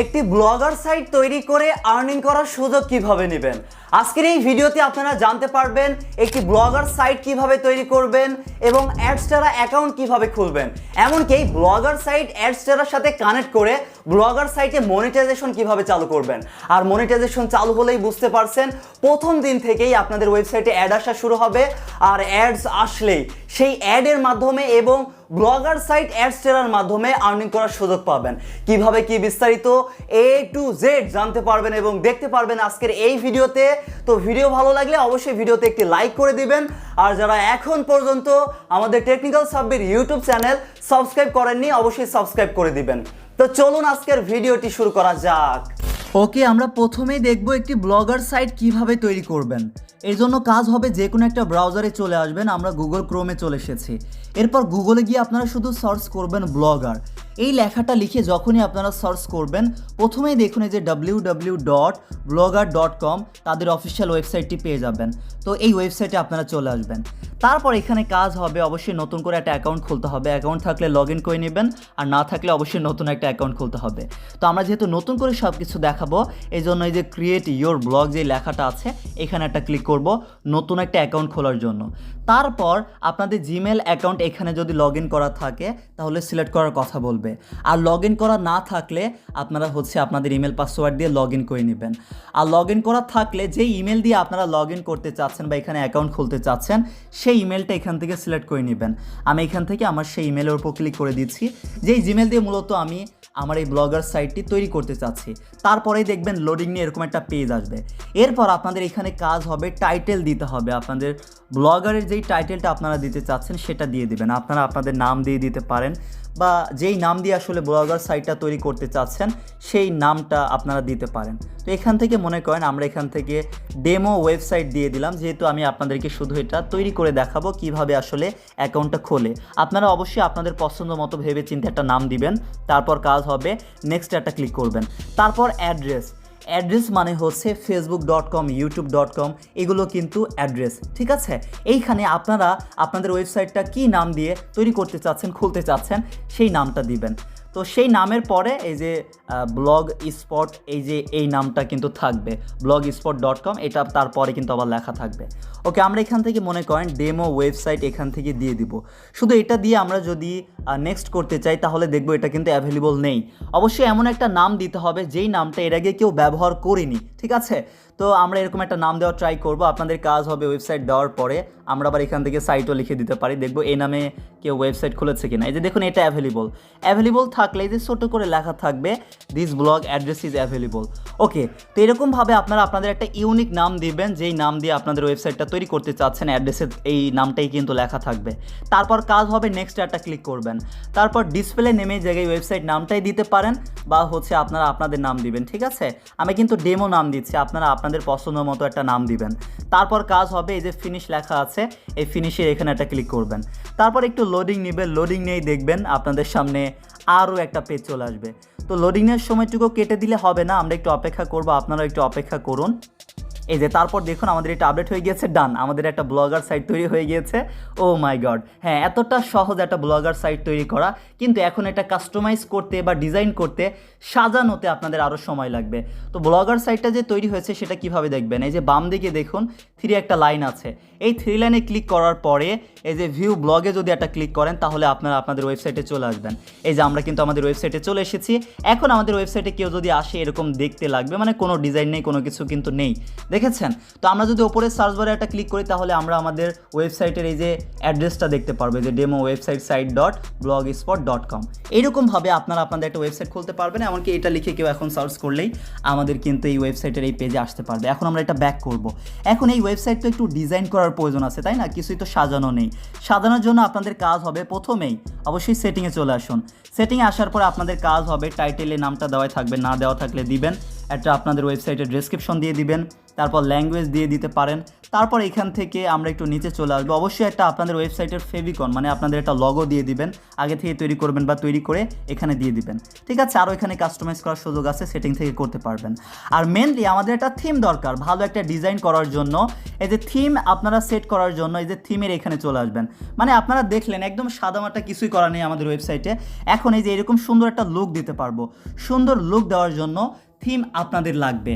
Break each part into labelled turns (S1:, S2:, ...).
S1: একটি blogger site তৈরি করে আর্নিং করার সুযোগ কীভাবে নেবেন? আজকের এই ভিডিওতে আপনারা জানতে পারবেন একটি ব্লগার সাইট কীভাবে তৈরি করবেন এবং অ্যাডস্টারা অ্যাকাউন্ট কীভাবে খুলবেন। এমনকি ব্লগার সাইট অ্যাডস্টারার সাথে কানেক্ট করে ব্লগার সাইটে মনিটাইজেশন কীভাবে চালু করবেন। আর মনিটাইজেশন চালু হলেই বুঝতে পারছেন, প্রথম দিন থেকেই আপনাদের ওয়েবসাইটে অ্যাড আসা শুরু হবে। আর অ্যাডস আসলেই সেই অ্যাডের মাধ্যমে এবং ব্লগার সাইট অ্যাডস অ্যাডস্টেরার মাধ্যমে আর্নিং করার সুযোগ পাবেন। কীভাবে কি বিস্তারিত এ টু জেড জানতে পারবেন এবং দেখতে পারবেন আজকের এই ভিডিওতে। তো ভিডিও ভালো লাগলে অবশ্যই ভিডিওতে একটি লাইক করে দিবেন। আর যারা এখন পর্যন্ত আমাদের technical Sabbir YouTube channel subscribe করেননি, অবশ্যই সাবস্ক্রাইব করে দিবেন। তো চলুন আজকের ভিডিওটি শুরু করা যাক। ওকে আমরা প্রথমেই দেখব একটি ব্লগার সাইট কীভাবে তৈরি করবেন। এর জন্য কাজ হবে যে কোনো একটা ব্রাউজারে চলে আসবেন, আমরা গুগল ক্রোমে চলে এসেছি। এরপর গুগলে গিয়ে আপনারা শুধু সার্চ করবেন ব্লগার। এই লেখাটা লিখে যখনই আপনারা সার্চ করবেন, প্রথমেই দেখুন যে W W dot blogger dot com তাদের অফিসিয়াল ওয়েবসাইটটি পেয়ে যাবেন। তো এই ওয়েবসাইটে আপনারা চলে আসবেন। তারপর এখানে কাজ হবে, অবশ্যই নতুন করে একটা অ্যাকাউন্ট খুলতে হবে। অ্যাকাউন্ট থাকলে লগ ইন করে নেবেন, আর না থাকলে অবশ্যই নতুন একটা অ্যাকাউন্ট খুলতে হবে। তো আমরা যেহেতু নতুন করে সব কিছু দেখাবো এই জন্য এই যে ক্রিয়েট ইয়োর ব্লগ যে লেখাটা আছে, এখানে একটা ক্লিক করব, নতুন একটা অ্যাকাউন্ট খোলার জন্য। তারপর আপনাদের জিমেল অ্যাকাউন্ট এখানে যদি লগ ইন করা থাকে, তাহলে সিলেক্ট করার কথা বলবে আর লগ ইন করা না থাকলে আপনারা হচ্ছে আপনাদের ইমেল পাসওয়ার্ড দিয়ে লগ ইন করে নেবেন। আর লগ ইন করা থাকলে যে ইমেল দিয়ে আপনারা লগ ইন করতে চাচ্ছেন বা এখানে অ্যাকাউন্ট খুলতে চাচ্ছেন, সেই ইমেলটা এখান থেকে সিলেক্ট করে নেবেন। আমি এখান থেকে আমার সেই ইমেলের উপর ক্লিক করে দিচ্ছি। যেই জিমেল দিয়ে মূলত আমি আমার এই ব্লগার সাইটটি তৈরি করতে চাচ্ছি, তারপরেই দেখবেন লোডিং নিয়ে এরকম একটা পেজ আসবে। এরপর আপনাদের এখানে কাজ হবে টাইটেল দিতে হবে। আপনাদের ব্লগারের যেই টাইটেলটা আপনারা দিতে চাচ্ছেন, সেটা দিয়ে দেবেন। আপনারা আপনাদের নাম দিয়ে দিতে পারেন। বা যেই নাম দিয়ে আসলে ব্লগার সাইটটা তৈরি করতে চাচ্ছেন, সেই নামটা আপনারা দিতে পারেন। তো এখান থেকে মনে করেন আমরা এখান থেকে ডেমো ওয়েবসাইট দিয়ে দিলাম, যেহেতু আমি আপনাদেরকে শুধু এটা তৈরি করে দেখাবো কীভাবে আসলে অ্যাকাউন্টটা খোলে। আপনারা অবশ্যই আপনাদের পছন্দ মতো ভেবে চিন্তে একটা নাম দিবেন, তারপর কাজ হবে নেক্সট একটা ক্লিক করবেন। তারপর অ্যাড্রেস অ্যাড্রেস মানে হচ্ছে Facebook dot com YouTube dot com এগুলো কিন্তু অ্যাড্রেস, ঠিক আছে? এইখানে আপনারা আপনাদের ওয়েবসাইটটা কি নাম দিয়ে তৈরি করতে চাচ্ছেন, খুলতে চাচ্ছেন, সেই নামটা দিবেন। তো সেই নামের পরে এই যে ব্লগ স্পট এই যে, এই নামটা কিন্তু থাকবে। ব্লগ স্পট ডট কম এটা তারপরে কিন্তু আবার লেখা থাকবে। ওকে, আমরা এখান থেকে মনে করেন ডেমো ওয়েবসাইট এখান থেকে দিয়ে দিব। শুধু এটা দিয়ে আমরা যদি নেক্সট করতে চাই, তাহলে দেখব এটা কিন্তু অ্যাভেলেবল নেই। অবশ্যই এমন একটা নাম দিতে হবে, যেই নামটা এর আগে কেউ ব্যবহার করিনি, ঠিক আছে? তো আমরা এরকম একটা নাম দেওয়ার ট্রাই করব। আপনাদের কাজ হবে ওয়েবসাইট দেওয়ার পরে। আমরা আবার এখান থেকে সাইটও লিখে দিতে পারি। দেখব এই নামে কেউ ওয়েবসাইট খুলেছে কিনা। এই যে দেখুন, এটা অ্যাভেলেবল অ্যাভেলেবল থাকলে এই যে ছোটো করে লেখা থাকবে this blog address is available okay তো এরকমভাবে আপনারা আপনাদের একটা ইউনিক নাম দিবেন। যেই নাম দিয়ে আপনাদের ওয়েবসাইটটা তৈরি করতে চাচ্ছেন অ্যাড্রেসের এই নামটাই কিন্তু লেখা থাকবে। তারপর কাজ হবে নেক্সট একটা ক্লিক করবেন। তারপর ডিসপ্লে নেমে জায়গায় ওয়েবসাইট নামটাই দিতে পারেন, বা হচ্ছে আপনারা আপনাদের নাম দিবেন, ঠিক আছে? আমি কিন্তু ডেমো নাম দিচ্ছি। আপনারা আপনাদের পছন্দ মতো একটা নাম দিবেন। তারপর কাজ হবে এই যে ফিনিশ লেখা আছে, এই ফিনিশের এখানে একটা ক্লিক করবেন। তারপর একটু লোডিং নেবেন লোডিং নিয়েই দেখবেন আপনাদের সামনে আরও একটা পেজ চলে আসবে। তো লোডিংয়ের সময়টুকু কেটে দিলে হবে না, আমরা একটু অপেক্ষা করব আপনারা একটু অপেক্ষা করুন। এই যে তারপর দেখুন আমাদের এটা আপডেট হয়ে গিয়েছে ডান আমাদের একটা ব্লগার সাইট তৈরি হয়ে গিয়েছে। ও মাই গড হ্যাঁ এতটা সহজ একটা ব্লগার সাইট তৈরি করা, কিন্তু এখন এটা কাস্টমাইজ করতে বা ডিজাইন করতে সাজানোতে আপনাদের আরও সময় লাগবে। তো ব্লগার সাইটটা যে তৈরি হয়েছে, সেটা কীভাবে দেখবেন? এই যে বাম দিকে দেখুন থ্রি একটা লাইন আছে। এই থ্রি লাইনে ক্লিক করার পরে এই যে ভিউ ব্লগে যদি একটা ক্লিক করেন, তাহলে আপনারা আপনাদের ওয়েবসাইটে চলে আসবেন। এই যে আমরা কিন্তু আমাদের ওয়েবসাইটে চলে এসেছি। এখন আমাদের ওয়েবসাইটে কেউ যদি আসে, এরকম দেখতে লাগবে মানে কোনো ডিজাইন নেই, কোনো কিছু কিন্তু নেই। দেখেছেন? তো আমরা যদি ওপরে সার্চ বারে একটা ক্লিক করি, তাহলে আমরা আমাদের ওয়েবসাইটের এই যে অ্যাড্রেসটা দেখতে পারব যে demo website site dot blogspot dot com এইরকমভাবে আপনারা আপনাদের একটা ওয়েবসাইট খুলতে পারবেন, এমনকি এটা লিখে কেউ এখন সার্চ করলেই আমাদের কিন্তু এই ওয়েবসাইটের এই পেজে আসতে পারবে। এখন আমরা এটা ব্যাক করব। এখন এই ওয়েবসাইট তো একটু ডিজাইন করার প্রয়োজন আছে, তাই না? কিছুই তো সাজানো নেই। সাজানোর জন্য আপনাদের কাজ হবে প্রথমেই অবশ্যই সেটিংয়ে চলে আসুন। সেটিংয়ে আসার পর আপনাদের কাজ হবে টাইটেলে নামটা দেওয়াই থাকবে, না দেওয়া থাকলে দিবেন। একটা আপনাদের ওয়েবসাইটের ডেসক্রিপশন দিয়ে দিবেন।
S2: তারপর ল্যাঙ্গুয়েজ দিয়ে দিতে পারেন। তারপর এখান থেকে আমরা একটু নিচে চলে আসব। অবশ্যই একটা আপনাদের ওয়েবসাইটের ফেভিকন মানে আপনাদের একটা লগো দিয়ে দিবেন। আগে থেকে তৈরি করবেন বা তৈরি করে এখানে দিয়ে দিবেন। ঠিক আছে? আরও এখানে কাস্টমাইজ করার সুযোগ আছে সেটিং থেকে করতে পারবেন। আর মেনলি আমাদের একটা থিম দরকার, ভালো একটা ডিজাইন করার জন্য। এই যে থিম আপনারা সেট করার জন্য এই যে থিমের এখানে চলে আসবেন। মানে আপনারা দেখলেন, একদম সাদামাটা কিছুই করা নেই আমাদের ওয়েবসাইটে এখন এই যে এরকম সুন্দর একটা লুক দিতে পারব। সুন্দর লুক দেওয়ার জন্য থিম আপনাদের লাগবে।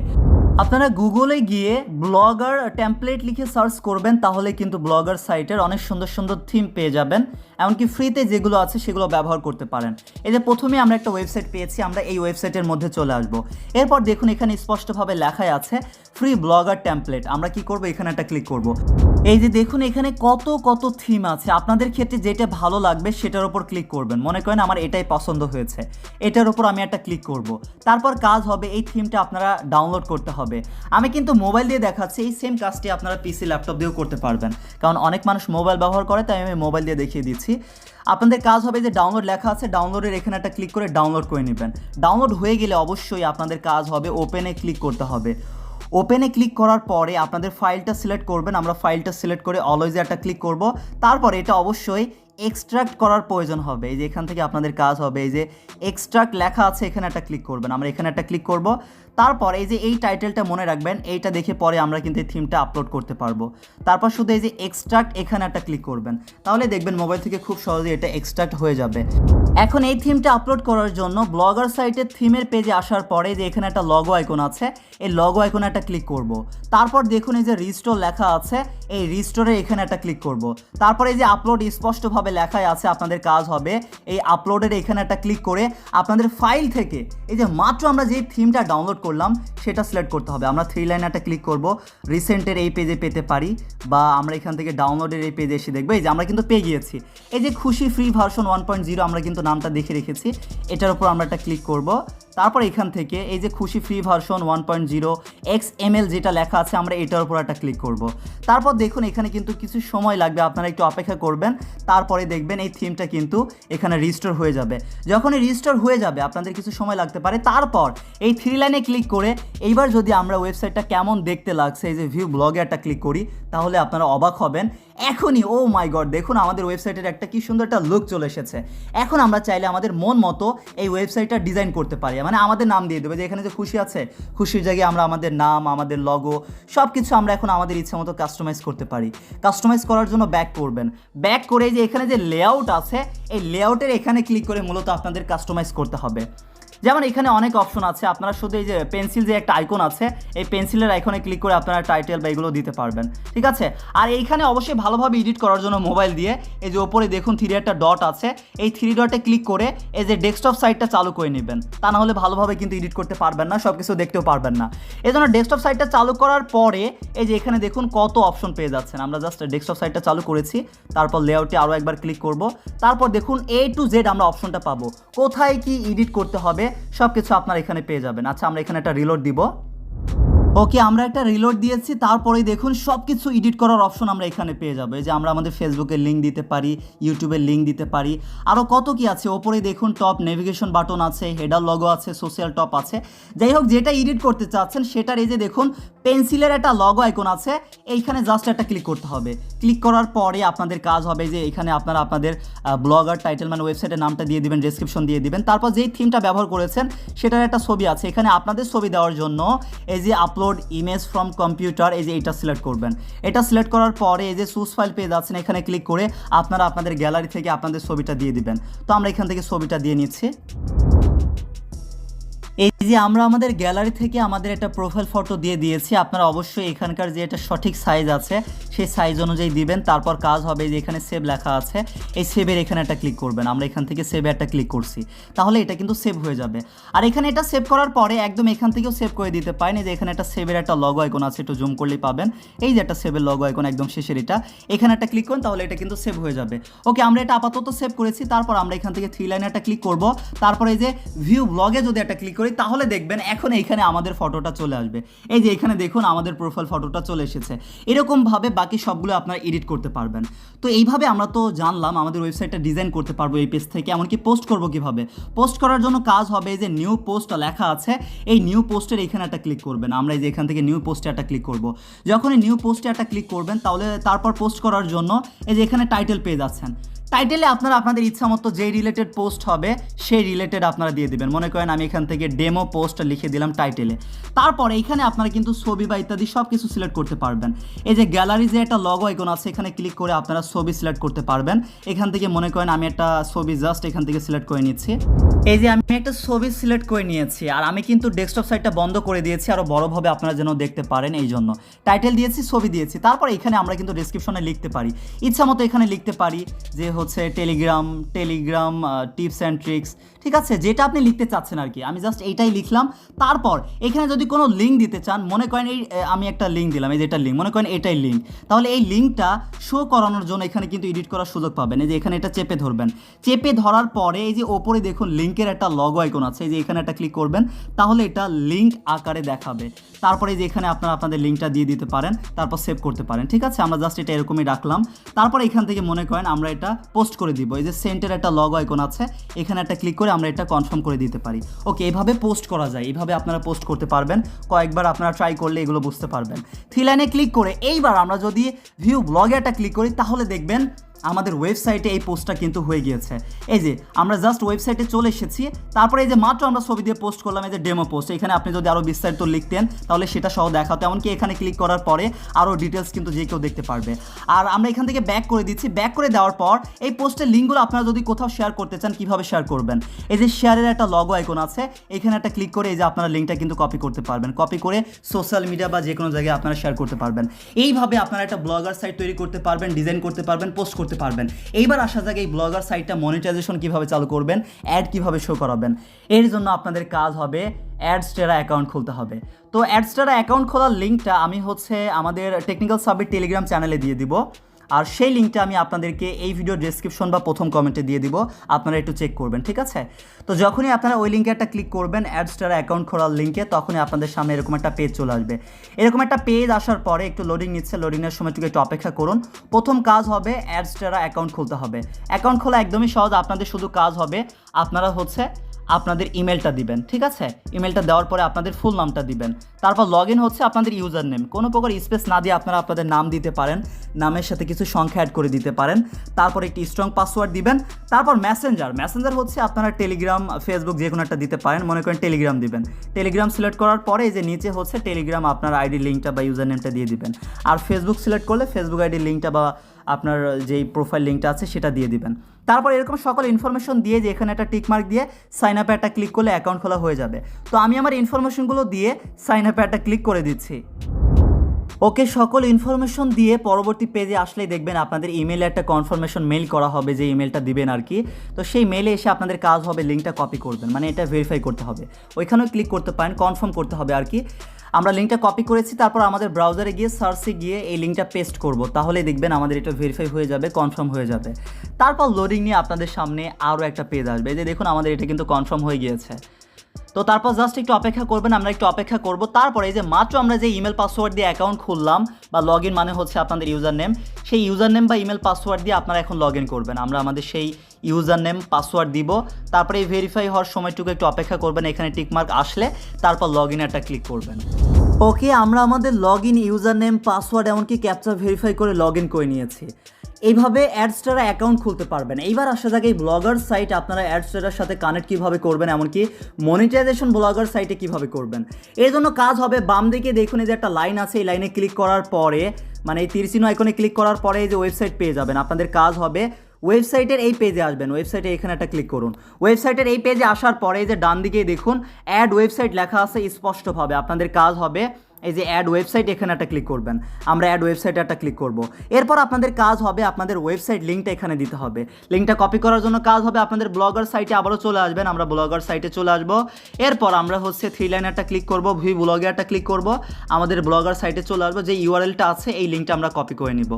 S2: আপনারা গুগলে গিয়ে ব্লগার টেমপ্লেট লিখে সার্চ করবেন, তাহলে কিন্তু ব্লগার সাইটের অনেক সুন্দর সুন্দর থিম পেয়ে যাবেন। এমনকি ফ্রিতে যেগুলো আছে সেগুলো ব্যবহার করতে পারেন। এই যে প্রথমে আমরা একটা ওয়েবসাইট পেয়েছি, আমরা এই ওয়েবসাইটের মধ্যে চলে আসব। এরপর দেখুন এখানে স্পষ্টভাবে লেখাই আছে ফ্রি ব্লগার টেমপ্লেট আমরা কি করব? এখানে একটা ক্লিক করব। এই যে দেখুন এখানে কত কত থিম আছে। আপনাদের ক্ষেত্রে যেটা ভালো লাগবে সেটার উপর ক্লিক করবেন। মনে করেন আমার এটাই পছন্দ হয়েছে। এটার উপর আমি একটা ক্লিক করব। তারপর কাজ হবে, এই থিমটা আপনারা ডাউনলোড করতে হবে। আমি কিন্তু মোবাইল দিয়ে দেখাচ্ছি, এই সেম কাজটি আপনারা পিসি ল্যাপটপ দিয়েও করতে পারবেন। কারণ অনেক মানুষ মোবাইল ব্যবহার করে, তাই আমি মোবাইল দিয়ে দেখিয়ে দিচ্ছি। আপনাদের কাজ হবে যে ডাউনলোড লেখা আছে ডাউনলোডের এখানে একটা ক্লিক করে ডাউনলোড করে নেবেন। ডাউনলোড হয়ে গেলে অবশ্যই আপনাদের কাজ হবে ওপেনে ক্লিক করতে হবে। ওপেনে ক্লিক করার পরে আপনাদের ফাইলটা সিলেক্ট করবেন, আমরা ফাইলটা সিলেক্ট করে অলওয়েজে একটা ক্লিক করব। তারপরে এটা অবশ্যই এক্সট্রাক্ট করার প্রয়োজন হবে। এই যে এখান থেকে আপনাদের কাজ হবে, এই যে এক্সট্রাক্ট লেখা আছে, এখানে একটা ক্লিক করবেন। আমরা এখানে একটা ক্লিক করব। তারপর এই যে এই টাইটেলটা মনে রাখবেন, এইটা দেখে পরে আমরা কিন্তু এই থিমটা আপলোড করতে পারব। তারপর শুধু এই যে এক্সট্রাক্ট এখানে একটা ক্লিক করবেন। তাহলে দেখবেন মোবাইল থেকে খুব সহজে এটা এক্সট্রাক্ট হয়ে যাবে। এখন এই থিমটা আপলোড করার জন্য ব্লগার সাইটের থিমের পেজে আসার পরে যে এখানে একটা লগো আইকন আছে, এই লগো আইকনে একটা ক্লিক করব। তারপর দেখুন এই যে রিস্টোর লেখা আছে, এই রিস্টোরে এখানে একটা ক্লিক করব। তারপর এই যে আপলোড স্পষ্টভাবে লেখাই আছে, আপনাদের কাজ হবে এই আপলোডের এখানে একটা ক্লিক করে আপনাদের ফাইল থেকে, এই যে মাত্র আমরা যে থিমটা ডাউনলোড করলাম, সেটা সিলেক্ট করতে হবে। আমরা থ্রি লাইন একটা ক্লিক করব। রিসেন্টের এই পেজে পেতে পারি, বা আমরা এখান থেকে ডাউনলোডের এই পেজে এসে দেখব। এই যে আমরা কিন্তু পেয়ে গিয়েছি। এই যে খুশি free version one point zero আমরা কিন্তু নামটা দেখে রেখেছি। এটার উপর আমরা একটা ক্লিক করব। তারপর এখান থেকে এই যে খুশি free version one point zero X M L যেটা লেখা আছে, আমরা এটার উপর একটা ক্লিক করব। তারপর দেখুন, এখানে কিন্তু কিছু সময় লাগবে, আপনারা একটু অপেক্ষা করবেন, তারপরে দেখবেন এই থিমটা কিন্তু এখানে রিস্টোর হয়ে যাবে। যখন এই রিস্টোর হয়ে যাবে, আপনাদের কিছু সময় লাগতে পারে, তারপর এই থ্রি লাইনে ক্লিক করে এইবার যদি আমরা ওয়েবসাইটটা কেমন দেখতে লাগছে, এই যে ভিউ ব্লগে একটা ক্লিক করি, তাহলে আপনারা অবাক হবেন এখনই ও মাই গড দেখুন আমাদের ওয়েবসাইটের একটা কি সুন্দর একটা লুক চলে এসেছে। এখন আমরা চাইলে আমাদের মন মতো এই ওয়েবসাইটটা ডিজাইন করতে পারি। মানে আমাদের নাম দিয়ে দেবে, যে এখানে যে খুশি আছে, খুশির জায়গায় আমরা আমাদের নাম, আমাদের লগো সব কিছু আমরা এখন আমাদের ইচ্ছা মতো কাস্টমাইজ করতে পারি। কাস্টমাইজ করার জন্য ব্যাক করবেন। ব্যাক করে যে এখানে যে লেআউট আছে, এই লেআউটের এখানে ক্লিক করে মূলত আপনাদের কাস্টমাইজ করতে হবে। যেমন এখানে অনেক অপশন আছে। আপনারা শুধু এই যে পেন্সিল যে একটা আইকন আছে, এই পেন্সিলের আইকনে ক্লিক করে আপনারা টাইটেল বা এগুলো দিতে পারবেন। ঠিক আছে? আর এইখানে অবশ্যই ভালোভাবে এডিট করার জন্য মোবাইল দিয়ে এই যে ওপরে দেখুন থ্রি একটা ডট আছে। এই থ্রি ডটে ক্লিক করে এই যে ডেস্কটপ সাইটটা চালু করে নেবেন। তা না হলে ভালোভাবে কিন্তু এডিট করতে পারবেন না সব কিছু দেখতেও পারবেন না। এই জন্য ডেস্কটপ সাইটটা চালু করার পরে এই যে এখানে দেখুন কত অপশন পেয়ে যাচ্ছেন। আমরা জাস্ট ডেস্কটপ সাইটটা চালু করেছি, তারপর লেআউটে আরও একবার ক্লিক করব। তারপর দেখুন এ টু জেড আমরা অপশনটা পাবো। কোথায় কি এডিট করতে হবে সব কিছু আপনারা এখানে পেয়ে যাবেন। আচ্ছা আমরা এখানে একটা রিলোড দিব। ওকে, আমরা একটা রিলোড দিয়েছি তারপরে দেখুন সব কিছু এডিট করার অপশন আমরা এখানে পেয়ে যাব। যে আমরা আমাদের ফেসবুকের লিঙ্ক দিতে পারি ইউটিউবের লিঙ্ক দিতে পারি। আরও কত কি আছে? ওপরে দেখুন টপ নেভিগেশন বাটন আছে হেডার লগো আছে সোশ্যাল টপ আছে। যাই হোক, যেটা এডিট করতে চাচ্ছেন, সেটার এই যে দেখুন পেন্সিলের একটা লগো আইকন আছে। এইখানে জাস্ট একটা ক্লিক করতে হবে। ক্লিক করার পরে আপনাদের কাজ হবে যে এখানে আপনারা আপনাদের ব্লগার টাইটেল মানে ওয়েবসাইটের নামটা দিয়ে দিবেন ডেসক্রিপশন দিয়ে দিবেন। তারপর যেই থিমটা ব্যবহার করেছেন, সেটার একটা ছবি আছে। এখানে আপনাদের ছবি দেওয়ার জন্য এই যে আপলোড ইমেজ ফ্রম কম্পিউটার এই যে এটা সিলেক্ট করবেন। এটা সিলেক্ট করার পরে এই যে সুস ফাইল পেয়ে যাচ্ছেন, এখানে ক্লিক করে আপনারা আপনাদের গ্যালারি থেকে আপনাদের ছবিটা দিয়ে দিবেন। তো আমরা এখান থেকে ছবিটা দিয়ে নিচ্ছি। যে আমরা আমাদের গ্যালারি থেকে আমাদের একটা প্রোফাইল ফটো দিয়ে দিয়েছি, আপনারা অবশ্যই এখানকার যে একটা সঠিক সাইজ আছে, সেই সাইজ অনুযায়ী দিবেন, তারপর কাজ হবে যে এখানে সেভ লেখা আছে, এই সেভের এখানে একটা ক্লিক করবেন, আমরা এখান থেকে সেভে একটা ক্লিক করছি, তাহলে এটা কিন্তু সেভ হয়ে যাবে। আর এখানে এটা সেভ করার পরে একদম এখান থেকেও সেভ করে দিতে পারেন যে এখানে একটা সেভের একটা লগো আইকন আছে, একটু জুম করলেই পাবেন, এই যে একটা সেভের লগো আইকন একদম শেষের এটা, এখানে একটা ক্লিক করুন, তাহলে এটা কিন্তু সেভ হয়ে যাবে। ওকে আমরা এটা আপাতত সেভ করেছি, তারপর আমরা এখান থেকে থ্রি লাইনে একটা ক্লিক করব, তারপরে এই যে ভিউ ব্লগে যদি একটা ক্লিক করি তাহলে দেখবেন এখন এইখানে আমাদের ফটোটা চলে আসবে। এই যে এখানে দেখুন আমাদের প্রোফাইল ফটোটা চলে এসেছে। এরকমভাবে বাকি সবগুলো আপনারা এডিট করতে পারবেন। তো এইভাবে আমরা তো জানলাম আমাদের ওয়েবসাইটটা ডিজাইন করতে পারব এই পেজ থেকে, এমনকি পোস্ট করব কীভাবে? পোস্ট করার জন্য কাজ হবে যে নিউ পোস্ট লেখা আছে, এই নিউ পোস্টের এখানে একটা ক্লিক করবেন। আমরা এই যে এখান থেকে নিউ পোস্টে একটা ক্লিক করব। যখন এই নিউ পোস্টে একটা ক্লিক করবেন, তাহলে তারপর পোস্ট করার জন্য এই যে এখানে টাইটেল পেয়ে যাচ্ছেন টাইটেলে আপনারা আপনাদের ইচ্ছা মতো যেই রিলেটেড পোস্ট হবে, সেই রিলেটেড আপনারা দিয়ে দিবেন। মনে করেন আমি এখান থেকে ডেমো পোস্ট লিখে দিলাম টাইটেলে তারপর এইখানে আপনারা কিন্তু ছবি বা ইত্যাদি সব কিছু সিলেক্ট করতে পারবেন। এই যে গ্যালারি যে একটা লগো আইকন আছে, এখানে ক্লিক করে আপনারা ছবি সিলেক্ট করতে পারবেন। এখান থেকে মনে করেন আমি একটা ছবি জাস্ট এখান থেকে সিলেক্ট করে নিচ্ছি। এই যে আমি একটা ছবি সিলেক্ট করে নিয়েছি, আর আমি কিন্তু ডেস্কটপ সাইটটা বন্ধ করে দিয়েছি আরও বড়োভাবে আপনারা যেন দেখতে পারেন এই জন্য। টাইটেল দিয়েছি, ছবি দিয়েছি। তারপর এখানে আমরা কিন্তু ডিসক্রিপশনে লিখতে পারি। ইচ্ছা মতো এখানে লিখতে পারি যে হচ্ছে Telegram Telegram tips and tricks ঠিক আছে? যেটা আপনি লিখতে চাচ্ছেন আর কি। আমি জাস্ট এইটাই লিখলাম। তারপর, এখানে যদি কোনো লিঙ্ক দিতে চান, মনে করেন এই আমি একটা লিঙ্ক দিলাম, এই যে এটা লিঙ্ক মনে করেন এটাই লিঙ্ক তাহলে এই লিঙ্কটা শো করানোর জন্য এখানে কিন্তু এডিট করার সুযোগ পাবেন। এই যে এখানে এটা চেপে ধরবেন। চেপে ধরার পরে এই যে ওপরে দেখুন লিঙ্কের একটা লগো আইকন আছে। এই যে এখানে একটা ক্লিক করবেন, তাহলে এটা লিঙ্ক আকারে দেখাবে। তারপরে এই যে এখানে আপনারা আপনাদের লিঙ্কটা দিয়ে দিতে পারেন, তারপর সেভ করতে পারেন। ঠিক আছে? আমরা জাস্ট এটা এরকমই রাখলাম। তারপরে এখান থেকে মনে করেন আমরা এটা পোস্ট করে দিব। এই যে সেন্টের একটা লগ আইকন আছে, এখানে একটা ক্লিক করে আমরা এটা কনফার্ম করে দিতে পারি। ওকে এভাবে পোস্ট করা যায় এইভাবে আপনারা পোস্ট করতে পারবেন। কয়েকবার আপনারা ট্রাই করলে এগুলো বুঝতে পারবেন। থ্রি ক্লিক করে এইবার আমরা যদি ভিউ ব্লগে একটা ক্লিক করি, তাহলে দেখবেন আমাদের ওয়েবসাইটে এই পোস্টটা কিন্তু হয়ে গিয়েছে। এই যে, আমরা জাস্ট ওয়েবসাইটে চলে এসেছি। তারপরে এই যে মাত্র আমরা ছবি দিয়ে পোস্ট করলাম, এই যে ডেমো পোস্ট এখানে আপনি যদি আরও বিস্তারিত লিখতেন, তাহলে সেটা সহ দেখাতো। এমনকি এখানে ক্লিক করার পরে আরও ডিটেলস কিন্তু যে কেউ দেখতে পারবে। আর আমরা এখান থেকে ব্যাক করে দিচ্ছি। ব্যাক করে দেওয়ার পর এই পোস্টের লিঙ্কগুলো আপনারা যদি কোথাও শেয়ার করতে চান, কীভাবে শেয়ার করবেন? এই যে শেয়ারের একটা লগো আইকন আছে। এখানে একটা ক্লিক করে এই যে আপনারা লিঙ্কটা কিন্তু কপি করতে পারবেন। কপি করে সোশ্যাল মিডিয়া বা যে কোনো জায়গায় আপনারা শেয়ার করতে পারবেন। এইভাবে আপনারা একটা ব্লগার সাইট তৈরি করতে পারবেন ডিজাইন করতে পারবেন পোস্ট করতে পারবেন। এইবার আসা যাক এই ব্লগার সাইটটা মনিটাইজেশন কীভাবে চালু করবেন অ্যাড কীভাবে শো করাবেন, এর জন্য আপনাদের কাজ হবে অ্যাডস্টেরা অ্যাকাউন্ট খুলতে হবে। তো অ্যাডস্টেরা অ্যাকাউন্ট খোলার লিঙ্কটা আমি হচ্ছে আমাদের টেকনিক্যাল সাবমিট টেলিগ্রাম চ্যানেলে দিয়ে দিব। আর সেই লিঙ্কটা আমি আপনাদেরকে এই ভিডিও ডেসক্রিপশন বা প্রথম কমেন্টে দিয়ে দিব, আপনারা একটু চেক করবেন, ঠিক আছে? তো যখনই আপনারা ওই লিঙ্কে একটা ক্লিক করবেন অ্যাডস্টার অ্যাকাউন্ট খোলার লিঙ্কে তখনই আপনাদের সামনে এরকম একটা পেজ চলে আসবে। এরকম একটা পেজ আসার পরে একটু লোডিং নিচ্ছে লোডিংয়ের সময় একটু একটু অপেক্ষা করুন। প্রথম কাজ হবে অ্যাডস্টারা অ্যাকাউন্ট খুলতে হবে। অ্যাকাউন্ট খোলা একদমই সহজ, আপনাদের শুধু কাজ হবে আপনারা হচ্ছে আপনাদের ইমেলটা দিবেন, ঠিক আছে? ইমেলটা দেওয়ার পরে আপনাদের ফুল নামটা দিবেন। তারপর লগ ইন হচ্ছে আপনাদের ইউজার নেম কোনো প্রকার স্পেস না দিয়ে আপনারা আপনাদের নাম দিতে পারেন, নামের সাথে কিছু সংখ্যা অ্যাড করে দিতে পারেন। তারপর একটি স্ট্রং পাসওয়ার্ড দিবেন। তারপর মেসেঞ্জার মেসেঞ্জার হচ্ছে আপনারা টেলিগ্রাম ফেসবুক যে কোনো একটা দিতে পারেন। মনে করেন টেলিগ্রাম দিবেন। টেলিগ্রাম সিলেক্ট করার পরে এই যে নিচে হচ্ছে টেলিগ্রাম আপনার আইডি লিঙ্কটা বা ইউজার নেমটা দিয়ে দিবেন। আর ফেসবুক সিলেক্ট করলে ফেসবুক আইডি লিঙ্কটা বা আপনার যেই প্রোফাইল লিঙ্কটা আছে সেটা দিয়ে দিবেন। তারপর এরকম সকল ইনফরমেশন দিয়ে যে এখানে একটা টিকমার্ক দিয়ে সাইন আপে একটা ক্লিক করলে অ্যাকাউন্ট খোলা হয়ে যাবে। তো আমি আমার ইনফরমেশনগুলো দিয়ে সাইন আপে একটা ক্লিক করে দিচ্ছি। ওকে, সকল ইনফরমেশন দিয়ে পরবর্তী পেজে আসলেই দেখবেন আপনাদের ইমেলে একটা কনফার্মেশন মেল করা হবে, যে ইমেলটা দিবেন আর কি। তো সেই মেলে এসে আপনাদের কাজ হবে লিঙ্কটা কপি করবেন মানে এটা ভেরিফাই করতে হবে। ওইখানেও ক্লিক করতে পারেন কনফার্ম করতে হবে আর কি। আমরা লিঙ্কটা কপি করেছি, তারপর আমাদের ব্রাউজারে গিয়ে সার্চে গিয়ে এই লিঙ্কটা পেস্ট করব। তাহলে দেখবেন আমাদের এটা ভেরিফাই হয়ে যাবে কনফার্ম হয়ে যাবে। তারপর লোডিং নিয়ে আপনাদের সামনে আরও একটা পেজ আসবে। যে দেখুন, আমাদের এটা কিন্তু কনফার্ম হয়ে গিয়েছে। তো তারপর জাস্ট একটু অপেক্ষা করবেন, আমরা একটু অপেক্ষা করব। তারপরে যে মাত্র আমরা যে ইমেল পাসওয়ার্ড দিয়ে অ্যাকাউন্ট খুললাম বা লগ মানে হচ্ছে আপনাদের ইউজার নেম সেই ইউজার নেম বা ইমেল পাসওয়ার্ড দিয়ে আপনারা এখন লগ করবেন। আমরা আমাদের সেই ইউজার নেম পাসওয়ার্ড দিব। তারপরে এই ভেরিফাই হওয়ার সময়টুকু একটু অপেক্ষা করবেন, এখানে টিকমার্ক আসলে তারপর লগ ইন একটা ক্লিক করবেন। ওকে আমরা আমাদের log in user name password এমনকি ক্যাপচা ভেরিফাই করে লগ ইন করে নিয়েছি। এইভাবে অ্যাডস্টারা অ্যাকাউন্ট খুলতে পারবেন। এইবার আসা যাক এই ব্লগার সাইট আপনারা অ্যাডস্টারার সাথে কানেক্ট কীভাবে করবেন, এমনকি মনিটাইজেশন ব্লগার সাইটে কীভাবে করবেন। এর জন্য কাজ হবে বাম দিকে দেখুন এই যে একটা লাইন আছে, এই লাইনে ক্লিক করার পরে মানে এই তিরচিহ্ন আইকনে ক্লিক করার পরে এই যে ওয়েবসাইট পেয়ে যাবেন। আপনাদের কাজ হবে ওয়েবসাইটের এই পেজে আসবেন। ওয়েবসাইটে এখানে একটা ক্লিক করুন। ওয়েবসাইটের এই পেজে আসার পরে যে ডান দিকে দেখুন অ্যাড ওয়েবসাইট লেখা আছে স্পষ্টভাবে। আপনাদের কাজ হবে এই যে অ্যাড ওয়েবসাইট এখানে একটা ক্লিক করবেন। আমরা অ্যাড ওয়েবসাইটে একটা ক্লিক করব। এরপর আপনাদের কাজ হবে আপনাদের ওয়েবসাইট লিঙ্কটা এখানে দিতে হবে। লিঙ্কটা কপি করার জন্য কাজ হবে আপনাদের ব্লগার সাইটে আবারও চলে আসবেন। আমরা ব্লগার সাইটে চলে আসব। এরপর আমরা হচ্ছে থ্রি লাইন একটা ক্লিক করব ভি ব্লগে একটা ক্লিক করব। আমাদের ব্লগার সাইটে চলে আসব। যে ইউআরএলটা আছে, এই লিঙ্কটা আমরা কপি করে নিব।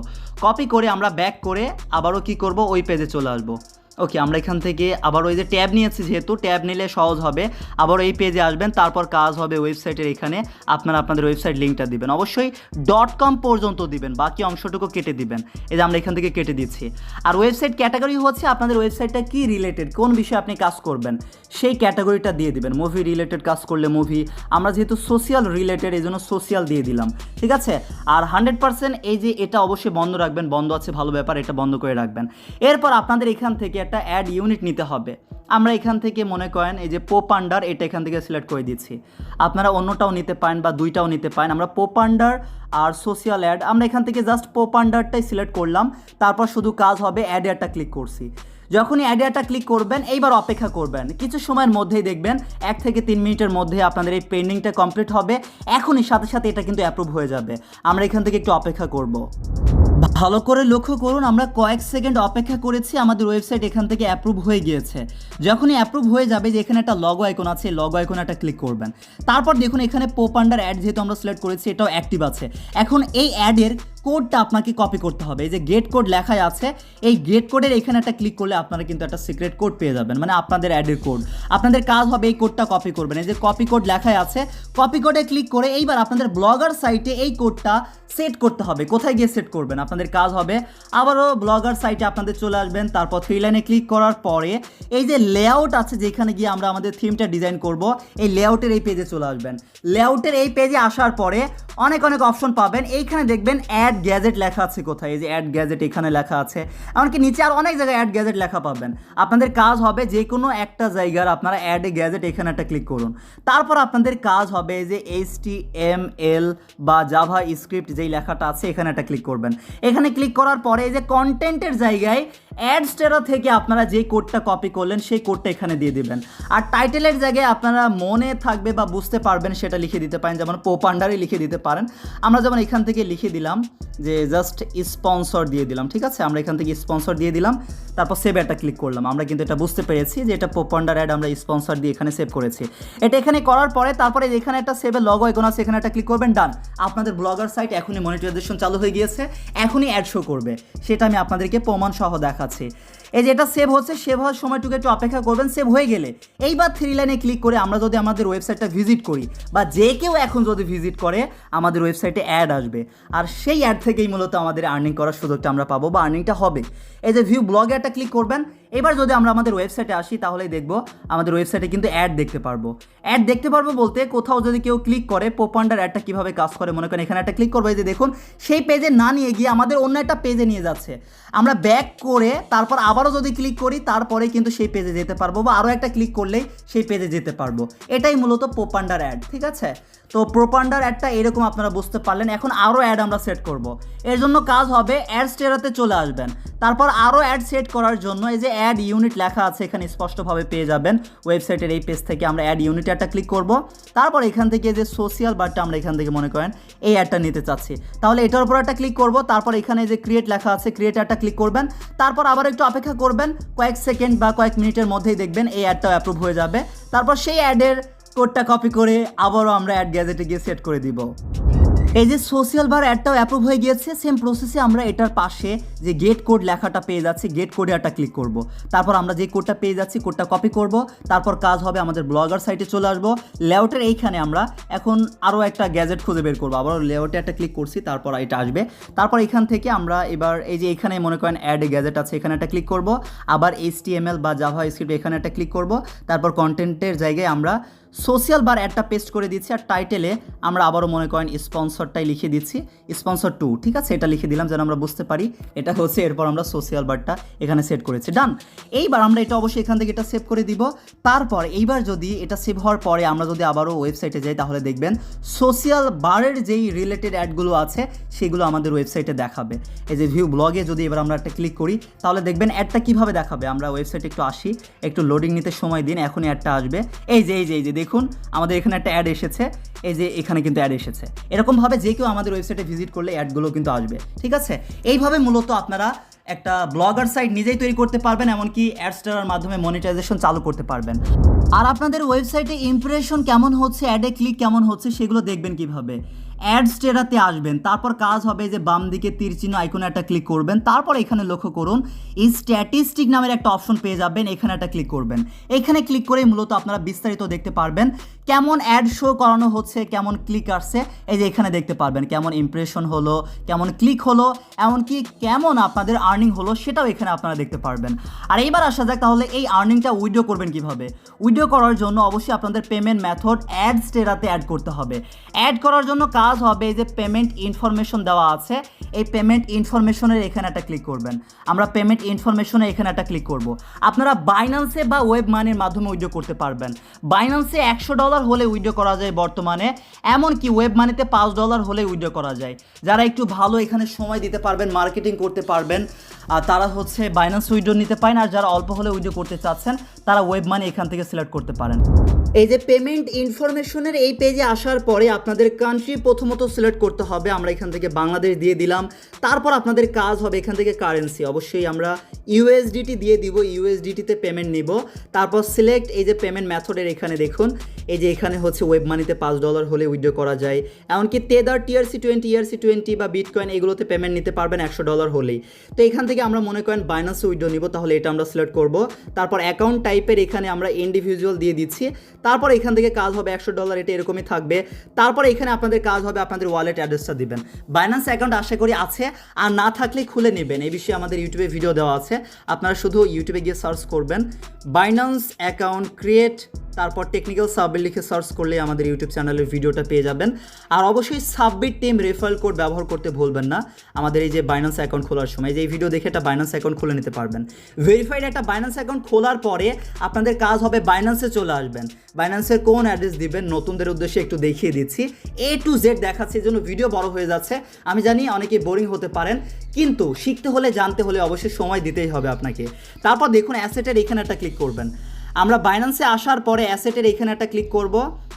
S2: কপি করে আমরা ব্যাক করে আবারও কি করব, ওই পেজে চলে আসব। ওকে আমরা এখান থেকে আবার ওই যে ট্যাব নিয়েছি, যেহেতু ট্যাব নিলে সহজ হবে। আবার এই পেজে আসবেন, তারপর কাজ হবে ওয়েবসাইটের এখানে। আপনারা আপনাদের ওয়েবসাইট লিঙ্কটা দিবেন। অবশ্যই. ডট কম পর্যন্ত দিবেন, বাকি অংশটুকু কেটে দিবেন। এই যে আমরা এখান থেকে কেটে দিচ্ছি। আর ওয়েবসাইট ক্যাটাগরি হচ্ছে আপনাদের ওয়েবসাইটটা কি রিলেটেড কোন বিষয়ে আপনি কাজ করবেন? সেই ক্যাটাগরিটা দিয়ে দিবেন। মুভি রিলেটেড কাজ করলে মুভি আমরা যেহেতু সোশিয়াল রিলেটেড এই জন্য সোশিয়াল দিয়ে দিলাম। ঠিক আছে? আর হান্ড্রেড পার্সেন্ট এই যে এটা অবশ্যই বন্ধ রাখবেন। বন্ধ আছে, ভালো ব্যাপার, এটা বন্ধ করে রাখবেন। এরপর আপনাদের এখান থেকে একটা অ্যাড ইউনিট নিতে হবে। আমরা এখান থেকে মনে করেন এই যে পোপান্ডার এটা এখান থেকে সিলেক্ট করে দিচ্ছি। আপনারা অন্যটাও নিতে পারেন বা দুইটাও নিতে পারেন। আমরা পোপান্ডার আর সোশ্যাল অ্যাড আমরা এখান থেকে জাস্ট পোপান্ডারটাই সিলেক্ট করলাম। তারপর শুধু কাজ হবে অ্যাড অ্যাডটা ক্লিক করছি। যখনই অ্যাডিয়াটা ক্লিক করবেন, এইবার অপেক্ষা করবেন। কিছু সময়ের মধ্যেই দেখবেন, এক থেকে তিন মিনিটের মধ্যে আপনাদের এই পেন্ডিংটা কমপ্লিট হবে। এখনই সাথে সাথে এটা কিন্তু অ্যাপ্রুভ হয়ে যাবে। আমরা এখান থেকে একটু অপেক্ষা করব। ভালো করে লক্ষ্য করুন, আমরা কয়েক সেকেন্ড অপেক্ষা করেছি, আমাদের ওয়েবসাইট এখান থেকে অ্যাপ্রুভ হয়ে গিয়েছে। যখনই অ্যাপ্রুভ হয়ে যাবে, যে এখানে একটা লগো আইকন আছে লগো আইকন একটা ক্লিক করবেন। তারপর দেখুন, এখানে পোপান্ডার অ্যাড যেহেতু আমরা সিলেক্ট করেছি, এটাও অ্যাক্টিভ আছে। এখন এই অ্যাডের কোডটা আপনাকে কপি করতে হবে। এই যে গেট কোড লেখাই আছে, এই গেট কোডের এখানে একটা ক্লিক করলে আপনারা কিন্তু একটা সিক্রেট কোড পেয়ে যাবেন মানে আপনাদের অ্যাডের কোড আপনাদের কাজ হবে এই কোডটা কপি করবেন। এই যে কপি কোড লেখাই আছে কপি কোডে ক্লিক করে এইবার আপনাদের ব্লগার সাইটে এই কোডটা সেট করতে হবে। কোথায় গিয়ে সেট করবেন? আপনাদের কাজ হবে, আবারও ব্লগার সাইটে আপনাদের চলে আসবেন, তারপর থ্রি লাইনে ক্লিক করার পরে এই যে লেআউট আছে যেখানে গিয়ে আমরা আমাদের থিমটা ডিজাইন করব, এই লেআউটের এই পেজে চলে আসবেন। লেআউটের এই পেজে আসার পরে অনেক অনেক অপশন পাবেন। এইখানে দেখবেন অ্যাড গ্যাজেট লেখা আছে কোথায়? এই যে অ্যাড গ্যাজেট এখানে লেখা আছে। এমনকি নিচে আর অনেক জায়গায় অ্যাড গ্যাজেট লেখা পাবেন। আপনাদের কাজ হবে যে কোনো একটা জায়গার আপনারা অ্যাড গ্যাজেট এখানে একটা ক্লিক করুন। তারপর আপনাদের কাজ হবে যে এইচ টি এম এল বা জাভা স্ক্রিপ্ট যেই লেখাটা আছে, এখানে একটা ক্লিক করবেন। এখানে ক্লিক করার পরে এই যে কন্টেন্টের জায়গায় অ্যাডস্টেরা থেকে আপনারা যে কোডটা কপি করলেন, সেই কোডটা এখানে দিয়ে দিবেন। আর টাইটেলের জায়গায় আপনারা মনে থাকবে বা বুঝতে পারবেন সেটা লিখে দিতে পারেন, যেমন পোপান্ডারে লিখে দিতে পারেন। আমরা যেমন এখান থেকে লিখে দিলাম যে জাস্ট স্পন্সর দিয়ে দিলাম, ঠিক আছে? আমরা এখান থেকে স্পন্সর দিয়ে দিলাম, তারপর সেভ একটা ক্লিক করলাম। আমরা কিন্তু এটা বুঝতে পেরেছি যে এটা পোপান্ডার অ্যাড আমরা স্পন্সর দিয়ে এখানে সেভ করেছি। এটা এখানে করার পরে তারপরে এখানে একটা সেভের লগো আইকন আছে, এখানে একটা ক্লিক করবেন ডান আপনাদের ব্লগার সাইট এখনই মনিটাইজেশন চালু হয়ে গিয়েছে, এখনই অ্যাড শো করবে। সেটা আমি আপনাদেরকে প্রমাণ সহ দেখাচ্ছি এই যে এটা সেভ হচ্ছে সেভ হওয়ার সময়টুকু একটু অপেক্ষা করবেন সেভ হয়ে গেলে এইবার থ্রি লাইনে ক্লিক করে আমরা যদি আমাদের ওয়েবসাইটটা ভিজিট করি বা যে কেউ এখন যদি ভিজিট করে, আমাদের ওয়েবসাইটে অ্যাড আসবে। আর সেই অ্যাড থেকেই মূলত আমাদের আর্নিং করার সুযোগটা আমরা পাবো বা আর্নিংটা হবে। এই যে ভিউ ব্লগে একটা ক্লিক করবেন এবার যদি আমরা আমাদের ওয়েবসাইটে আসি তাহলে দেখব আমাদের ওয়েবসাইটে কিন্তু অ্যাড দেখতে পারব। অ্যাড দেখতে পারব বলতে কোথাও যদি কেউ ক্লিক করে পোপান্ডার অ্যাডটা কীভাবে কাজ করে, মনে করেন এখানে একটা ক্লিক করব যে দেখুন, সেই পেজে না নিয়ে গিয়ে আমাদের অন্য একটা পেজে নিয়ে যাচ্ছে। আমরা ব্যাক করে তারপর আবারও যদি ক্লিক করি, তারপরে কিন্তু সেই পেজে যেতে পারব বা আরও একটা ক্লিক করলেই সেই পেজে যেতে পারব। এটাই মূলত পোপান্ডার অ্যাড ঠিক আছে? তো প্রোপান্ডার অ্যাডটা এরকম আপনারা বুঝতে পারলেন। এখন আরও অ্যাড আমরা সেট করব। এর জন্য কাজ হবে অ্যাড স্টেরাতে চলে আসবেন। তারপর আরও অ্যাড সেট করার জন্য এই যে অ্যাড ইউনিট লেখা আছে, এখানে স্পষ্টভাবে পেয়ে যাবেন। ওয়েবসাইটের এই পেজ থেকে আমরা অ্যাড ইউনিট অ্যাডটা ক্লিক করব। তারপর এখান থেকে যে সোশিয়াল বারটা আমরা এখান থেকে মনে করেন এই অ্যাডটা নিতে চাচ্ছি। তাহলে এটার উপর একটা ক্লিক করব। তারপর এখানে যে ক্রিয়েট লেখা আছে ক্রিয়েট অ্যাডটা ক্লিক করবেন। তারপর আবার একটু অপেক্ষা করবেন। কয়েক সেকেন্ড বা কয়েক মিনিটের মধ্যেই দেখবেন এই অ্যাডটাও অ্যাপ্রুভ হয়ে যাবে। তারপর সেই অ্যাডের কোডটা কপি করে আবারও আমরা অ্যাড গ্যাজেটে গিয়ে সেট করে দিব। এই যে সোশ্যাল বার অ্যাডটাও অ্যাপ্রুভ হয়ে গিয়েছে সেম প্রসেসে আমরা এটার পাশে যে গেট কোড লেখাটা পেয়ে যাচ্ছি গেট কোডে একটা ক্লিক করব। তারপর আমরা যে কোডটা পেয়ে যাচ্ছি কোডটা কপি করব। তারপর কাজ হবে আমাদের ব্লগার সাইটে চলে আসব। লেআউটের এইখানে আমরা এখন আরও একটা গ্যাজেট খুঁজে বের করব। আবার লেআউটে একটা ক্লিক করছি, তারপর এটা আসবে। তারপর এখান থেকে আমরা এবার এই যে এখানে মনে করেন অ্যাড গ্যাজেট আছে, এখানে একটা ক্লিক করব। আবার এইচ বা জাভা স্ক্রিপ্ট এখানে একটা ক্লিক করব। তারপর কন্টেন্টের জায়গায় আমরা সোশ্যাল বার একটা পেস্ট করে দিচ্ছি আর টাইটেলে আমরা আবারও মনে করেন স্পন্সরটাই লিখে দিচ্ছি। স্পন্সর টু, ঠিক আছে? এটা লিখে দিলাম যেন আমরা বুঝতে পারি। এটা হচ্ছে এরপর আমরা সোশ্যাল বারটা এখানে সেট করেছি। ডান এইবার আমরা এটা অবশ্যই এখান থেকে এটা সেভ করে দিব। তারপর এইবার যদি এটা সেভ হওয়ার পরে আমরা যদি আবারও ওয়েবসাইটে যাই, তাহলে দেখবেন সোশ্যাল বারের যেই রিলেটেড অ্যাডগুলো আছে, সেগুলো আমাদের ওয়েবসাইটে দেখাবে। এই যে ভিউ ব্লগে যদি এবার আমরা একটা ক্লিক করি, তাহলে দেখবেন অ্যাডটা কীভাবে দেখাবে? আমরা ওয়েবসাইটে একটু আসি, একটু লোডিং নিতে সময় দিন, এখনই অ্যাডটা আসবে। এই যে এই যে এই যে দেখুন, আমাদের এখানে একটা অ্যাড এসেছে। এই যে এখানে কিন্তু অ্যাড এসেছে। এরকমভাবে যে কেউ আমাদের ওয়েবসাইটে ভিজিট করলে অ্যাডগুলো কিন্তু আসবে। ঠিক আছে? এইভাবে মূলত আপনারা একটা ব্লগার সাইট নিজেই তৈরি করতে পারবেন, এমনকি অ্যাডস্টারের মাধ্যমে মনিটাইজেশন চালু করতে পারবেন। আর আপনাদের ওয়েবসাইটে ইমপ্রেশন কেমন হচ্ছে অ্যাডে ক্লিক কেমন হচ্ছে, সেগুলো দেখবেন কীভাবে? অ্যাড স্টেরাতে আসবেন, তারপর কাজ হবে যে বাম দিকে তীর চিহ্ন আইকনে একটা ক্লিক করবেন, তারপর এখানে লক্ষ্য করুন, এই স্ট্যাটিস্টিক নামের একটা অপশন পেয়ে যাবেন, এখানে একটা ক্লিক করবেন। এখানে ক্লিক করে মূলত আপনারা বিস্তারিত দেখতে পারবেন, কেমন অ্যাড শো করানো হচ্ছে, কেমন ক্লিক আসছে, এই যে এখানে দেখতে পারবেন, কেমন ইমপ্রেশন হলো, কেমন ক্লিক হলো, এমনকি কেমন আপনাদের আর্নিং হলো, সেটাও এখানে আপনারা দেখতে পারবেন। আর এইবার আসা যাক তাহলে এই আর্নিংটা উইড্রো করবেন কীভাবে? উইড্রো করার জন্য অবশ্যই আপনাদের পেমেন্ট মেথড অ্যাড স্টেরাতে অ্যাড করতে হবে। অ্যাড করার জন্য কাজ হবে এই যে পেমেন্ট ইনফরমেশন দেওয়া আছে, এই পেমেন্ট ইনফরমেশনের এখানে একটা ক্লিক করবেন। আমরা পেমেন্ট ইনফরমেশনে এখানে একটা ক্লিক করব। আপনারা বাইন্যান্সে বা ওয়েব মানির মাধ্যমে উইড্রো করতে পারবেন। বাইন্যান্সে একশো ডলার হলে উইড্রো করা যায় বর্তমানে, এমনকি ওয়েব মানিতে পাঁচ ডলার হলে উইড্রো করা যায়। যারা একটু ভালো এখানে সময় দিতে পারবেন মার্কেটিং করতে পারবেন তারা হচ্ছে বাইন্যান্স উইড্রো নিতে পারেন, আর যারা অল্প হলে উইড্রো করতে চাচ্ছেন, তারা ওয়েব মানি এখান থেকে সিলেক্ট করতে পারেন। এই যে পেমেন্ট ইনফরমেশনের এই পেজে আসার পরে আপনাদের কান্ট্রি প্রথমত সিলেক্ট করতে হবে, আমরা এখান থেকে বাংলাদেশ দিয়ে দিলাম। তারপর আপনাদের কাজ হবে এখান থেকে কারেন্সি অবশ্যই আমরা ইউএসডিটি দিয়ে দিব ইউএসডিটিতে পেমেন্ট নিব। তারপর সিলেক্ট এই যে পেমেন্ট মেথডের এখানে দেখুন, এই যে এখানে হচ্ছে ওয়েব মানিতে পাঁচ ডলার হলে উইড্রো করা যায়। এমনকি Tether TRC twenty ERC twenty বা বিটকয়েন এগুলোতে পেমেন্ট নিতে পারবেন একশো ডলার হলেই। তো এখান থেকে আমরা মনে করেন বাইনান্সে উইড্রো নিব, তাহলে এটা আমরা সিলেক্ট করব। তারপর অ্যাকাউন্ট টাইপের এখানে আমরা ইন্ডিভিজুয়াল দিয়ে দিচ্ছি। তারপর এখান থেকে কাজ হবে একশো ডলার এটা এরকমই থাকবে। তারপর এখানে আপনাদের কাজ হবে, আপনাদের ওয়ালেট অ্যাড্রেসটা দিবেন। বাইনান্স অ্যাকাউন্ট আশা করি আছে, আর না থাকলে খুলে নেবেন। এই বিষয়ে আমাদের ইউটিউবে ভিডিও দেওয়া আছে। আপনারা শুধু ইউটিউবে গিয়ে সার্চ করবেন বাইন্যান্স অ্যাকাউন্ট ক্রিয়েট তারপর টেকনিক্যাল সাবমিট লিখে সার্চ করলে আমাদের ইউটিউব চ্যানেলের ভিডিওটা পেয়ে যাবেন। আর অবশ্যই সাবমিট টিম রেফারেল কোড ব্যবহার করতে ভুলবেন না। আমাদের এই যে বাইন্যান্স অ্যাকাউন্ট খোলার সময় যে ভিডিও দেখে একটা বাইন্যান্স অ্যাকাউন্ট খুলে নিতে পারবেন। ভেরিফাইড একটা বাইন্যান্স অ্যাকাউন্ট খোলার পরে আপনাদের কাজ হবে বাইন্যান্সে চলে আসবেন। বাইন্যান্সের কোন অ্যাড্রেস দিবেন? নতুনদের উদ্দেশ্যে একটু দেখিয়ে দিচ্ছি। এ টু জেড দেখাচ্ছে জন্য ভিডিও বড় হয়ে যাচ্ছে। আমি জানি অনেকে বোরিং হতে পারেন, কিন্তু শিখতে হলে, জানতে হলে অবশ্যই সময় দিতেই হবে আপনাকে। তারপর দেখুন অ্যাসেটের এখানে একটা ক্লিক করবেন। আমরা বাইন্যান্সে আসার পরে অ্যাসেটের এখানে একটা ক্লিক করব।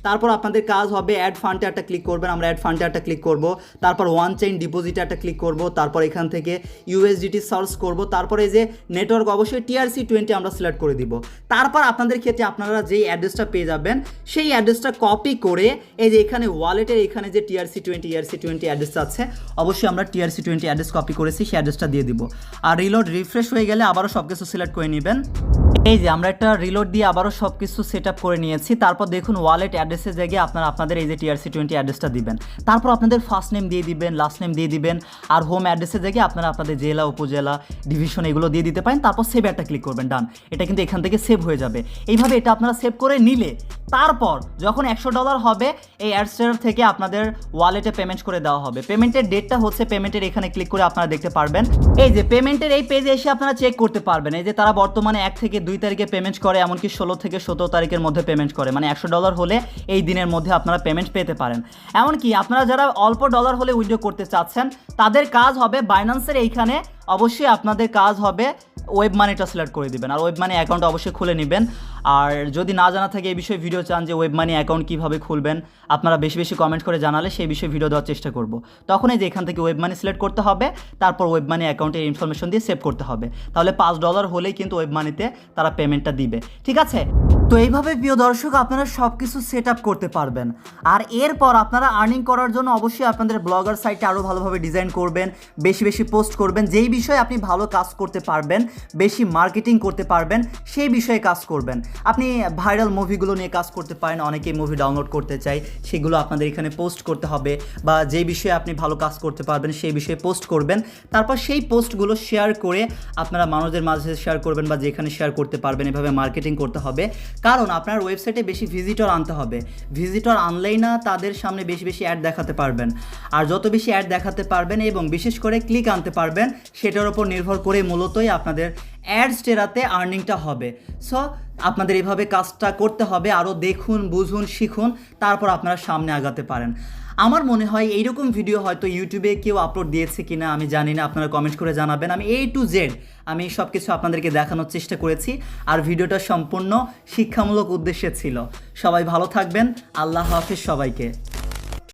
S2: তারপর আপনাদের কাজ হবে অ্যাড ফান্ডে একটা ক্লিক করবেন, আমরা অ্যাড ফান্ডে একটা ক্লিক করব। তারপর ওয়ান চেইন ডিপোজিটে একটা ক্লিক করব, তারপর এখান থেকে ইউএসডিটি সার্চ করব, তারপরে যে নেটওয়ার্ক অবশ্যই টিআরসি টোয়েন্টি আমরা সিলেক্ট করে দিব। তারপর আপনাদের ক্ষেত্রে আপনারা যেই অ্যাড্রেসটা পেয়ে যাবেন, সেই অ্যাড্রেসটা কপি করে এই যে এখানে ওয়ালেটের এখানে যে TRC twenty ERC twenty address আছে, অবশ্যই আমরা টিআরসি টোয়েন্টি অ্যাড্রেস কপি করেছি, সেই অ্যাড্রেসটা দিয়ে দিব। আর রিলোড রিফ্রেশ হয়ে গেলে আবারও সব কিছু সিলেক্ট করে নেবেন। এই যে আমরা একটা রিলোড দিয়ে আবারও সব কিছু সেট করে নিয়েছি। তারপর দেখুন ওয়ালেট অ্যাড্রেসে জায়গায় আপনারা আপনাদের এই যে টিআরসি টোয়েন্টি অ্যাড্রেসটা দিবেন। তারপর আপনাদের ফার্স্ট নেম দিয়ে দিবেন লাস্ট নেম দিয়ে দিবেন, আর হোম অ্যাড্রেসের জায়গায় আপনারা আপনাদের জেলা, উপজেলা ডিভিশন এগুলো দিয়ে দিতে পারেন। তারপর সেভ একটা ক্লিক করবেন ডান এটা কিন্তু এখান থেকে সেভ হয়ে যাবে। এইভাবে এটা আপনারা সেভ করে নিলে তারপর যখন একশো ডলার হবে, এই অ্যাডস্টার থেকে আপনাদের ওয়ালেটে পেমেন্ট করে দেওয়া হবে। পেমেন্টের ডেটটা হচ্ছে পেমেন্টের এখানে ক্লিক করে আপনারা দেখতে পারবেন। এই যে পেমেন্টের এই পেজে এসে আপনারা চেক করতে পারবেন। এই যে তারা বর্তমানে এক থেকে তারিখে পেমেন্ট করে, এমনকি ষোলো থেকে সতেরো তারিখের মধ্যে পেমেন্ট করে। মানে একশো ডলার হলে এই দিনের মধ্যে আপনারা পেমেন্ট পেতে পারেন। এমনকি আপনারা যারা অল্প ডলার হলে উইড্রো করতে চাচ্ছেন, তাদের কাজ হবে বাইন্যান্সের এইখানে অবশ্যই আপনাদের কাজ হবে ওয়েব মানিটা সিলেক্ট করে দিবেন। আর ওয়েব মানি অ্যাকাউন্ট অবশ্যই খুলে নেবেন। আর যদি না জানা থাকে এই বিষয়ে ভিডিও চান যে ওয়েব মানি অ্যাকাউন্ট কীভাবে খুলবেন, আপনারা বেশি বেশি কমেন্ট করে জানালে সেই বিষয়ে ভিডিও দেওয়ার চেষ্টা করব। তখনই যে এখান থেকে ওয়েব মানি সিলেক্ট করতে হবে, তারপর ওয়েব মানি অ্যাকাউন্টের ইনফরমেশন দিয়ে সেভ করতে হবে। তাহলে পাঁচ ডলার হলেই কিন্তু ওয়েব মানিতে তারা পেমেন্টটা দিবে। ঠিক আছে? তো এইভাবে প্রিয় দর্শক, আপনারা সব কিছু সেট আপ করতে পারবেন। আর এরপর আপনারা আর্নিং করার জন্য অবশ্যই আপনাদের ব্লগার সাইটে আরও ভালোভাবে ডিজাইন করবেন, বেশি বেশি পোস্ট করবেন, যেই বিষয়ে আপনি ভালো কাজ করতে পারবেন, বেশি মার্কেটিং করতে পারবেন, সেই বিষয়ে কাজ করবেন। আপনি ভাইরাল মুভিগুলো নিয়ে কাজ করতে পারেন, অনেকেই মুভি ডাউনলোড করতে চাই সেগুলো আপনাদের এখানে পোস্ট করতে হবে বা যে বিষয়ে আপনি ভালো কাজ করতে পারবেন সেই বিষয়ে পোস্ট করবেন। তারপর সেই পোস্টগুলো শেয়ার করে আপনারা মানুষদের মাঝে শেয়ার করবেন বা যেখানে শেয়ার করতে পারবেন, এভাবে মার্কেটিং করতে হবে। কারণ আপনার ওয়েবসাইটে বেশি ভিজিটর আনতে হবে। ভিজিটর আনলেই না তাদের সামনে বেশি বেশি অ্যাড দেখাতে পারবেন। আর যত বেশি অ্যাড দেখাতে পারবেন এবং বিশেষ করে ক্লিক আনতে পারবেন, সেটার উপর নির্ভর করে মূলতই আপনাদের অ্যাডস টেরাতে আর্নিংটা হবে। সো আপনাদের এভাবে কাজটা করতে হবে, আরও দেখুন, বুঝুন, শিখুন, তারপর আপনারা সামনে আগাতে পারেন। আমার মনে হয় এইরকম ভিডিও হয়তো ইউটিউবে কেউ আপলোড দিয়েছে কিনা, আমি জানি না, আপনারা কমেন্ট করে জানাবেন। আমি এ টু জেড আমি সব কিছু আপনাদেরকে দেখানোর চেষ্টা করেছি, আর ভিডিওটা সম্পূর্ণ শিক্ষামূলক উদ্দেশ্যে ছিল। সবাই ভালো থাকবেন, আল্লাহ হাফিজ সবাইকে।